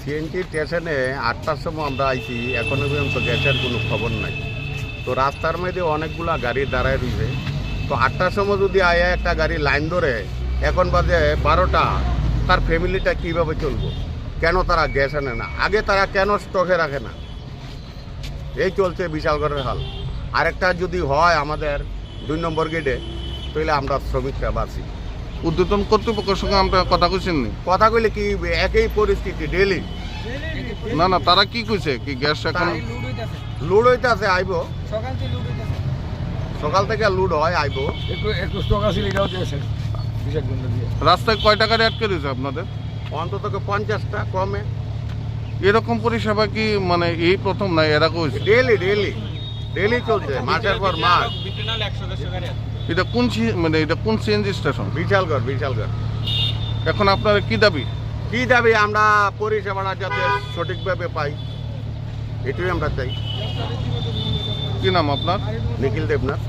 CNG স্টেশনে আটটার সময় আমরা আইছি, এখনও পর্যন্ত গ্যাসের কোনো খবর নাই। তো রাস্তার মধ্যে অনেকগুলা গাড়ি দাঁড়ায় রয়েছে। তো আটটার সময় যদি আয়া একটা গাড়ি লাইন ধরে, এখন বাজে বারোটা, তার ফ্যামিলিটা কীভাবে চলবো? কেন তারা গ্যাস আনে না? আগে তারা কেন স্টকে রাখে না? এই চলছে বিশালগড়ের হাল। আরেকটা যদি হয় আমাদের দুই নম্বর গেটে, তাহলে আমরা শ্রমিকরা বাঁচি। উদ্বোধন কর্তৃপক্ষের সঙ্গে আমরা কথা কইছেন নি। কথা কইলে কি একই পরিস্থিতি ডেলি না না তারা কি কইছে? কি গ্যাস এখন লুড হইতেছে। আইব। সকাল থেকে লুড সকাল থেকে লুড হয় আইব। একটু একটু স্টক আছে এটাও দিয়েছে বিশেষ গুণ দিয়ে। রাস্তায় কয়টা গাড়ি আটকে রয়েছে আপনাদের? অন্তত পঞ্চাশটা কমে। এরকম পরিষেবা কি মানে এই প্রথম না এরা কইছে ডেলি ডেলি ডেলি চলছে মাসের পর মাস। এটা কোন মানে এটা কোন সিএনজি স্টেশন বিশালগড় বিশালগড়। এখন আপনার কি দাবি? কি দাবি? আমরা পরিষেবাটা যাতে সঠিকভাবে পাই এটাই আমরা চাই। কি নাম আপনার? নিখিল দেবনাথ।